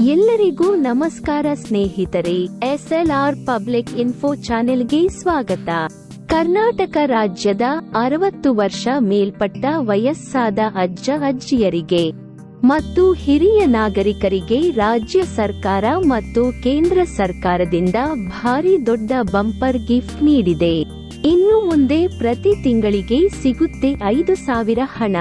ಎಲ್ಲರಿಗೂ ನಮಸ್ಕಾರ ಸ್ನೇಹಿತರೆ, ಎಸ್ಎಲ್ಆರ್ ಪಬ್ಲಿಕ್ ಇನ್ಫೋ ಚಾನೆಲ್ಗೆ ಸ್ವಾಗತ. ಕರ್ನಾಟಕ ರಾಜ್ಯದ ಅರವತ್ತು ವರ್ಷ ಮೇಲ್ಪಟ್ಟ ವಯಸ್ಸಾದ ಅಜ್ಜ ಅಜ್ಜಿಯರಿಗೆ ಮತ್ತು ಹಿರಿಯ ನಾಗರಿಕರಿಗೆ ರಾಜ್ಯ ಸರ್ಕಾರ ಮತ್ತು ಕೇಂದ್ರ ಸರ್ಕಾರದಿಂದ ಭಾರಿ ದೊಡ್ಡ ಬಂಪರ್ ಗಿಫ್ಟ್ ನೀಡಿದೆ. ಇನ್ನು ಮುಂದೆ ಪ್ರತಿ ತಿಂಗಳಿಗೆ ಸಿಗುತ್ತೆ ಐದು ಸಾವಿರ ಹಣ.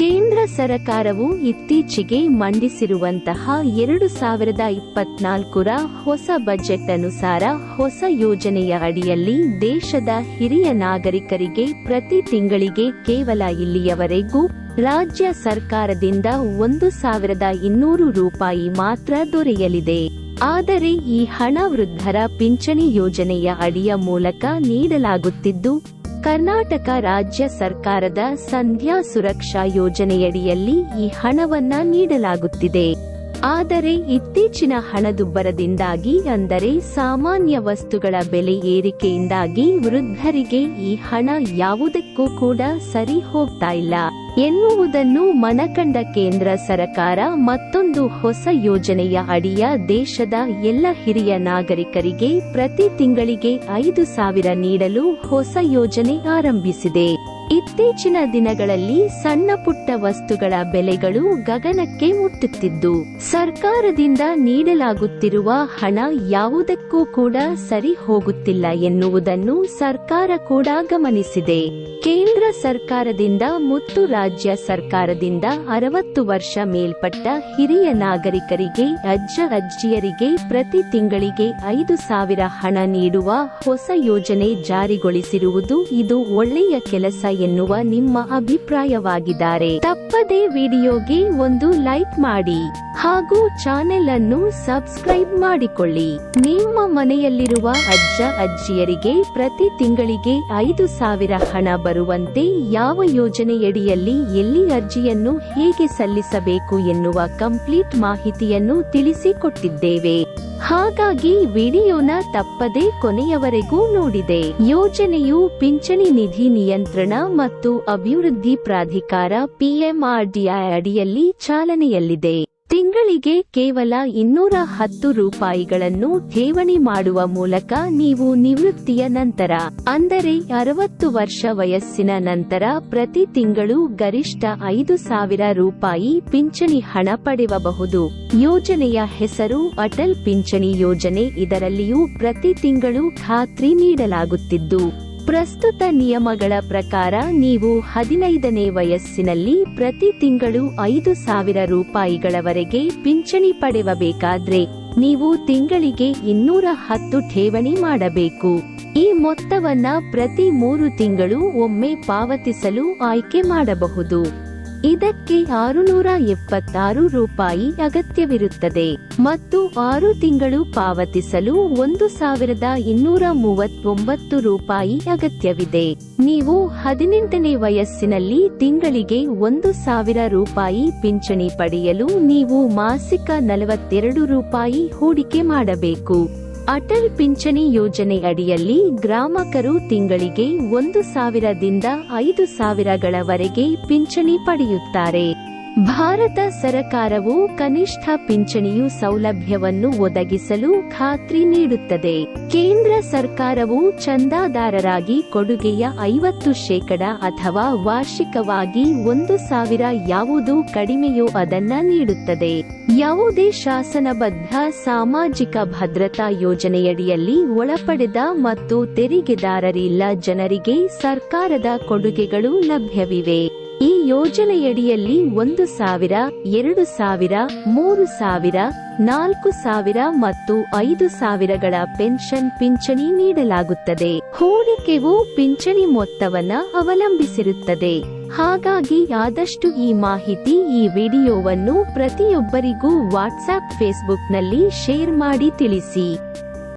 ಕೇಂದ್ರ ಸರ್ಕಾರವು ಇತ್ತೀಚೆಗೆ ಮಂಡಿಸಿರುವಂತಹ ಎರಡು ಸಾವಿರದ ಇಪ್ಪತ್ನಾಲ್ಕರ ಹೊಸ ಬಜೆಟ್ ಅನುಸಾರ ಹೊಸ ಯೋಜನೆಯ ಅಡಿಯಲ್ಲಿ ದೇಶದ ಹಿರಿಯ ನಾಗರಿಕರಿಗೆ ಪ್ರತಿ ತಿಂಗಳಿಗೆ ಕೇವಲ ಇಲ್ಲಿಯವರೆಗೂ ರಾಜ್ಯ ಸರ್ಕಾರದಿಂದ ಒಂದು ಸಾವಿರದ ಇನ್ನೂರು ರೂಪಾಯಿ ಮಾತ್ರ ದೊರೆಯಲಿದೆ. ಆದರೆ ಈ ಹಣ ವೃದ್ಧರ ಪಿಂಚಣಿ ಯೋಜನೆಯ ಅಡಿಯ ಮೂಲಕ ನೀಡಲಾಗುತ್ತಿದ್ದು ಕರ್ನಾಟಕ ರಾಜ್ಯ ಸರ್ಕಾರದ ಸಂಧ್ಯಾ ಸುರಕ್ಷಾ ಯೋಜನೆಯಡಿಯಲ್ಲಿ ಈ ಹಣವನ್ನ ನೀಡಲಾಗುತ್ತಿದೆ. ಆದರೆ ಇತ್ತೀಚಿನ ಹಣದುಬ್ಬರದಿಂದಾಗಿ ಅಂದರೆ ಸಾಮಾನ್ಯ ವಸ್ತುಗಳ ಬೆಲೆ ಏರಿಕೆಯಿಂದಾಗಿ ವೃದ್ಧರಿಗೆ ಈ ಹಣ ಯಾವುದಕ್ಕೂ ಕೂಡ ಸರಿ ಹೋಗ್ತಾ ಇಲ್ಲ. ಎನ್ನುವುದನ್ನು ಮನಕಂಡ ಕೇಂದ್ರ ಸರಕಾರ ಮತ್ತೊಂದು ಹೊಸ ಯೋಜನೆಯ ಅಡಿಯ ದೇಶದ ಎಲ್ಲ ಹಿರಿಯ ನಾಗರಿಕರಿಗೆ ಪ್ರತಿ ತಿಂಗಳಿಗೆ ಐದು ಸಾವಿರ ನೀಡಲು ಹೊಸ ಯೋಜನೆ ಆರಂಭಿಸಿದೆ. ಇತ್ತೀಚಿನ ದಿನಗಳಲ್ಲಿ ಸಣ್ಣ ಪುಟ್ಟ ವಸ್ತುಗಳ ಬೆಲೆಗಳು ಗಗನಕ್ಕೆ ಮುಟ್ಟುತ್ತಿದ್ದು, ಸರ್ಕಾರದಿಂದ ನೀಡಲಾಗುತ್ತಿರುವ ಹಣ ಯಾವುದಕ್ಕೂ ಕೂಡ ಸರಿ ಹೋಗುತ್ತಿಲ್ಲ ಎನ್ನುವುದನ್ನು ಸರ್ಕಾರ ಕೂಡ ಗಮನಿಸಿದೆ. ಕೇಂದ್ರ ಸರ್ಕಾರದಿಂದ ಮತ್ತು ರಾಜ್ಯ ಸರ್ಕಾರದಿಂದ ಅರವತ್ತು ವರ್ಷ ಮೇಲ್ಪಟ್ಟ ಹಿರಿಯ ನಾಗರಿಕರಿಗೆ ಅಜ್ಜ ಅಜ್ಜಿಯರಿಗೆ ಪ್ರತಿ ತಿಂಗಳಿಗೆ ಐದು ಸಾವಿರ ಹಣ ನೀಡುವ ಹೊಸ ಯೋಜನೆ ಜಾರಿಗೊಳಿಸಿರುವುದು ಇದು ಒಳ್ಳೆಯ ಕೆಲಸ ಎನ್ನುವ ನಿಮ್ಮ ಅಭಿಪ್ರಾಯವಾಗಿದ್ದಾರೆ. ತಪ್ಪದೇ ವಿಡಿಯೋಗೆ ಒಂದು ಲೈಕ್ ಮಾಡಿ ಹಾಗೂ ಚಾನೆಲ್ ಅನ್ನು ಸಬ್ಸ್ಕ್ರೈಬ್ ಮಾಡಿಕೊಳ್ಳಿ. ನಿಮ್ಮ ಮನೆಯಲ್ಲಿರುವ ಅಜ್ಜ ಅಜ್ಜಿಯರಿಗೆ ಪ್ರತಿ ತಿಂಗಳಿಗೆ ಐದು ಸಾವಿರ ಹಣ ಬರುವಂತೆ ಯಾವ ಯೋಜನೆಯಡಿಯಲ್ಲಿ ಎಲ್ಲಿ ಅರ್ಜಿಯನ್ನು ಹೇಗೆ ಸಲ್ಲಿಸಬೇಕು ಎನ್ನುವ ಕಂಪ್ಲೀಟ್ ಮಾಹಿತಿಯನ್ನು ತಿಳಿಸಿಕೊಟ್ಟಿದ್ದೇವೆ. ಹಾಗಾಗಿ ವಿಡಿಯೋನ ತಪ್ಪದೆ ಕೊನೆಯವರೆಗೂ ನೋಡಿದೆ. ಯೋಜನೆಯು ಪಿಂಚಣಿ ನಿಧಿ ನಿಯಂತ್ರಣ ಮತ್ತು ಅಭಿವೃದ್ಧಿ ಪ್ರಾಧಿಕಾರ ಪಿಎಂಆರ್ಡಿಐ ಅಡಿಯಲ್ಲಿ ಚಾಲನೆಯಲ್ಲಿದೆ. ತಿಂಗಳಿಗೆ ಕೇವಲ ಇನ್ನೂರ ಹತ್ತು ರೂಪಾಯಿಗಳನ್ನು ಠೇವಣಿ ಮಾಡುವ ಮೂಲಕ ನೀವು ನಿವೃತ್ತಿಯ ನಂತರ, ಅಂದರೆ ಅರವತ್ತು ವರ್ಷ ವಯಸ್ಸಿನ ನಂತರ ಪ್ರತಿ ತಿಂಗಳು ಗರಿಷ್ಠ ಐದು ಸಾವಿರ ರೂಪಾಯಿ ಪಿಂಚಣಿ ಹಣ ಪಡೆಯಬಹುದು. ಯೋಜನೆಯ ಹೆಸರು ಅಟಲ್ ಪಿಂಚಣಿ ಯೋಜನೆ. ಇದರಲ್ಲಿಯೂ ಪ್ರತಿ ತಿಂಗಳು ಖಾತ್ರಿ ನೀಡಲಾಗುತ್ತಿದ್ದು. ಪ್ರಸ್ತುತ ನಿಯಮಗಳ ಪ್ರಕಾರ ನೀವು ಹದಿನೈದನೇ ವಯಸ್ಸಿನಲ್ಲಿ ಪ್ರತಿ ತಿಂಗಳು ಐದು ಸಾವಿರ ರೂಪಾಯಿಗಳವರೆಗೆ ಪಿಂಚಣಿ ಪಡೆಯಬೇಕಾದ್ರೆ ನೀವು ತಿಂಗಳಿಗೆ ಇನ್ನೂರ ಹತ್ತು ಠೇವಣಿ ಮಾಡಬೇಕು. ಈ ಮೊತ್ತವನ್ನ ಪ್ರತಿ ಮೂರು ತಿಂಗಳು ಒಮ್ಮೆ ಪಾವತಿಸಲು ಆಯ್ಕೆ ಮಾಡಬಹುದು. ಇದಕ್ಕೆ ಆರುನೂರ ಎಪ್ಪತ್ತಾರು ರೂಪಾಯಿ ಅಗತ್ಯವಿರುತ್ತದೆ. ಮತ್ತು ಆರು ತಿಂಗಳು ಪಾವತಿಸಲು ಒಂದು ಸಾವಿರದ ಇನ್ನೂರ ಮೂವತ್ತೊಂಬತ್ತು ರೂಪಾಯಿ ಅಗತ್ಯವಿದೆ. ನೀವು ಹದಿನೆಂಟನೇ ವಯಸ್ಸಿನಲ್ಲಿ ತಿಂಗಳಿಗೆ ಒಂದು ಸಾವಿರ ರೂಪಾಯಿ ಪಿಂಚಣಿ ಪಡೆಯಲು ನೀವು ಮಾಸಿಕ ನಲವತ್ತೆರಡು ರೂಪಾಯಿ ಹೂಡಿಕೆ ಮಾಡಬೇಕು. ಅಟಲ್ ಪಿಂಚಣಿ ಯೋಜನೆ ಅಡಿಯಲ್ಲಿ ಗ್ರಾಮಕರು ತಿಂಗಳಿಗೆ ಒಂದು ಸಾವಿರದಿಂದ ಐದು ಸಾವಿರಗಳವರೆಗೆ ಪಿಂಚಣಿ ಪಡೆಯುತ್ತಾರೆ. ಭಾರತ ಸರಕಾರವು ಕನಿಷ್ಠ ಪಿಂಚಣಿಯು ಸೌಲಭ್ಯವನ್ನು ಒದಗಿಸಲು ಖಾತ್ರಿ ನೀಡುತ್ತದೆ. ಕೇಂದ್ರ ಸರ್ಕಾರವು ಚಂದಾದಾರರಾಗಿ ಕೊಡುಗೆಯ ಐವತ್ತು ಶೇಕಡ ಅಥವಾ ವಾರ್ಷಿಕವಾಗಿ ಒಂದು ಸಾವಿರ ಯಾವುದು ಕಡಿಮೆಯೋ ಅದನ್ನ ನೀಡುತ್ತದೆ. ಯಾವುದೇ ಶಾಸನಬದ್ಧ ಸಾಮಾಜಿಕ ಭದ್ರತಾ ಯೋಜನೆಯಡಿಯಲ್ಲಿ ಒಳಪಡೆದ ಮತ್ತು ತೆರಿಗೆದಾರರಿಲ್ಲ ಜನರಿಗೆ ಸರ್ಕಾರದ ಕೊಡುಗೆಗಳು ಲಭ್ಯವಿವೆ. ಈ ಯೋಜನೆಯಡಿಯಲ್ಲಿ ಒಂದು ಸಾವಿರ, ಎರಡು ಸಾವಿರ, ಮೂರು ಸಾವಿರ, ನಾಲ್ಕು ಸಾವಿರ ಮತ್ತು ಐದು ಸಾವಿರಗಳ ಪೆನ್ಷನ್ ಪಿಂಚಣಿ ನೀಡಲಾಗುತ್ತದೆ. ಹೂಡಿಕೆವು ಪಿಂಚಣಿ ಮೊತ್ತವನ್ನ ಅವಲಂಬಿಸಿರುತ್ತದೆ. ಹಾಗಾಗಿ ಆದಷ್ಟು ಈ ಮಾಹಿತಿ ಈ ವಿಡಿಯೋವನ್ನು ಪ್ರತಿಯೊಬ್ಬರಿಗೂ ವಾಟ್ಸ್ಆಪ್ ಫೇಸ್ಬುಕ್ನಲ್ಲಿ ಶೇರ್ ಮಾಡಿ ತಿಳಿಸಿ.